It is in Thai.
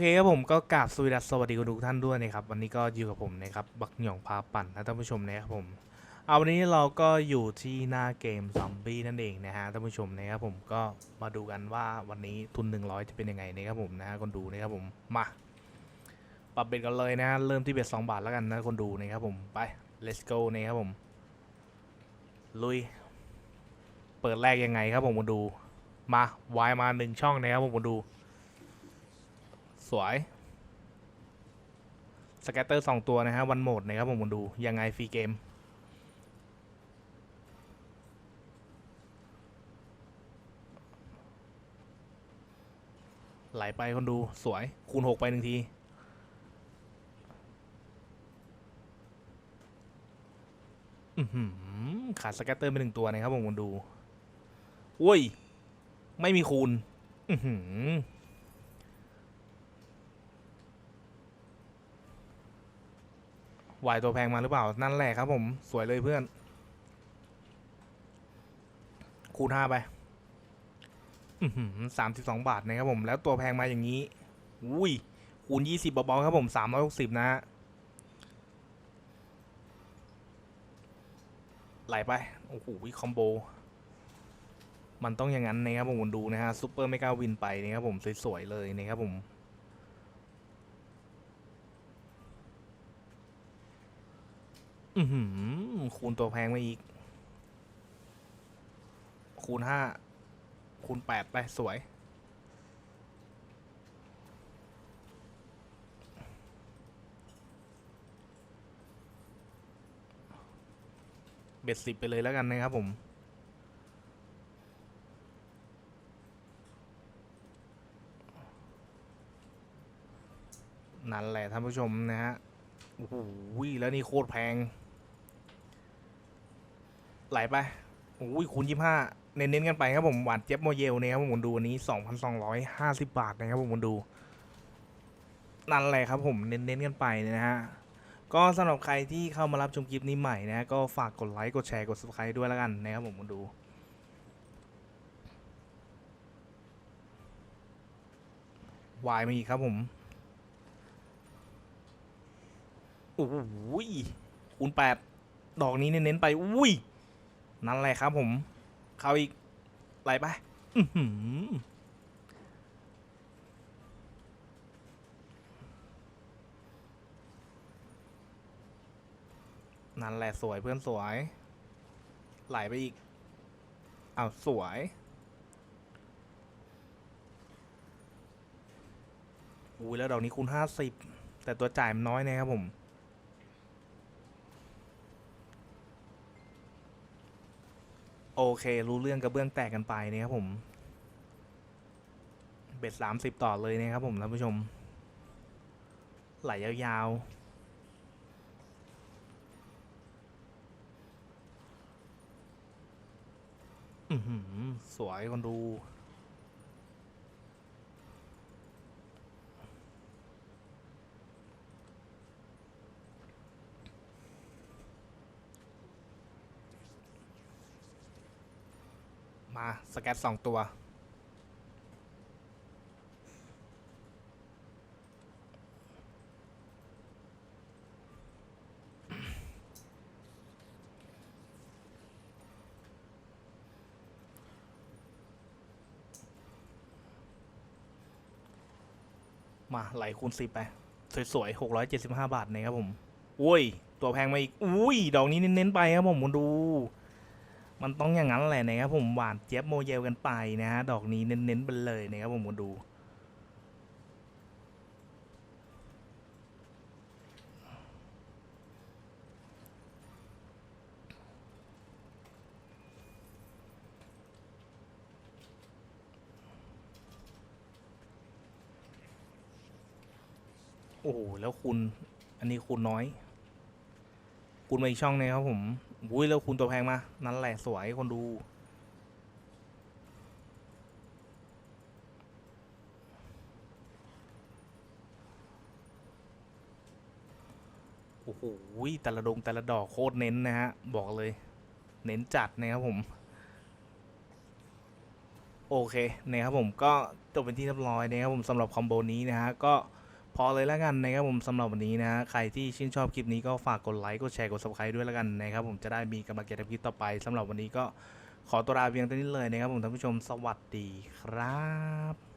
โอเคครับผมก็กราบสวัสดีสวัสดีคุณทุกท่านด้วยนะครับวันนี้ก็อยู่กับผมนะครับบักหย่องพาปั่นนะท่านผู้ชมนะครับผมเอาวันนี้เราก็อยู่ที่หน้าเกมซอมบี้นั่นเองนะฮะท่านผู้ชมนะครับผมก็มาดูกันว่าวันนี้ทุน 100 จะเป็นยังไงนะครับผมนะฮะคนดูนะครับผมมาปรับเบ็ดกันเลยนะฮะเริ่มที่เบ็ด2บาทแล้วกันนะคนดูนะครับผมไป let's go นะครับผมลุย เปิดแรกยังไงครับผมคนดู มาวายมาหนึ่งช่องนะครับผมคนดู สวย สแกตเตอร์สองตัวนะฮะ วันโหมดนะครับผมดู ยังไงฟรีเกม ไหลไปคนดูสวย คูณหกไปหนึ่งทีอือหือขาดสแกตเตอร์ไปหนึ่งตัวนะครับผมคนดู อุ้ย ไม่มีคูณ อือหือ วายตัวแพงมาหรือเปล่า นั่นแหละครับผม สวยเลยเพื่อน คูณห้าไปสามสิบสองบาทนะครับผม แล้วตัวแพงมาอย่างนี้ อุ้ย คูณยี่สิบเบาๆครับผมสามร้อยหกสิบนะ ไหลไป โอ้โหคอมโบ มันต้องอย่างนั้นนะครับผมดูนะฮะซูเปอร์ไม่กล้าวินไปนะครับผม สวยๆเลยนะครับผม อือหือคูณตัวแพงมาอีก คูณห้า คูณแปดไป สวย เบ็ดสิบไปเลยแล้วกันนะครับผมนั่นแหละท่านผู้ชมนะฮะ โอ้โห แล้วนี่โคตรแพง ไหลไปโอ้ยคูณยี่ห้าเน้นๆกันไปครับผมหวานเจี๊ยบโมเยลนะครับผมดูอันนี้สองพันสองร้อยห้าสิบบาทนะครับผมดู นั่นแหละครับผมเน้นๆกันไปนะฮะก็สำหรับใครที่เข้ามารับชมคลิปนี้ใหม่นะก็ฝากกดไลค์กดแชร์กด subscribe ด้วยแล้วกันนะครับผมดูวายมาอีกครับผมโอ้โหคูณแปดดอกนี้เน้นๆไป อุ้ย นั่นแหละครับผม เข้าอีกไหลไปนั่นแหละสวยเพื่อนสวย ไหลไปอีกอ้าวสวย อุ้ยแล้วดอกนี้คูณห้าสิบแต่ตัวจ่ายมันน้อยนะครับผม โอเค รู้เรื่องกระเบื้องแตกกันไปนะครับผม เบ็ดสามสิบต่อเลยนะครับผมท่านผู้ชม ไหลยาวๆสวยคนดู มาสแกตสองตัว มาไหลคูณสิบไป สวยๆหกร้อยเจ็ดสิบห้าบาทนะครับผม อุ้ย ตัวแพงมาอีก อุ้ย ดอกนี้เน้นๆไปครับผมคุณดู มันต้องอย่างนั้นแหละนะครับผมหวานเจี๊ยบโมเยลกันไปนะฮะดอกนี้เน้นๆไปเลยนะครับผมคุณดูโอ้โหแล้วคุณ อันนี้คูณน้อยคูณมาอีกช่องหนึงครับผม อุ้ยแล้วคูณตัวแพงมา นั่นแหละสวยคนดูโอ้โหแต่ละดงแต่ละดอกโคตรเน้นนะฮะ บอกเลย เน้นจัดนะครับผม โอเคนะครับผมก็จบเป็นที่เรียบร้อยนะครับผมสำหรับคอมโบนี้นะฮะก็ พอเลยแล้วกันนะครับผมสำหรับวันนี้นะใครที่ชื่นชอบคลิปนี้ก็ฝากกดไลค์กดแชร์กด subscribe ด้วยแล้วกันนะครับผมจะได้มีกำลังใจทำคลิปต่อไปสำหรับวันนี้ก็ขอตัวลาเพียงเท่านี้เลยนะครับผมท่านผู้ชมสวัสดีครับ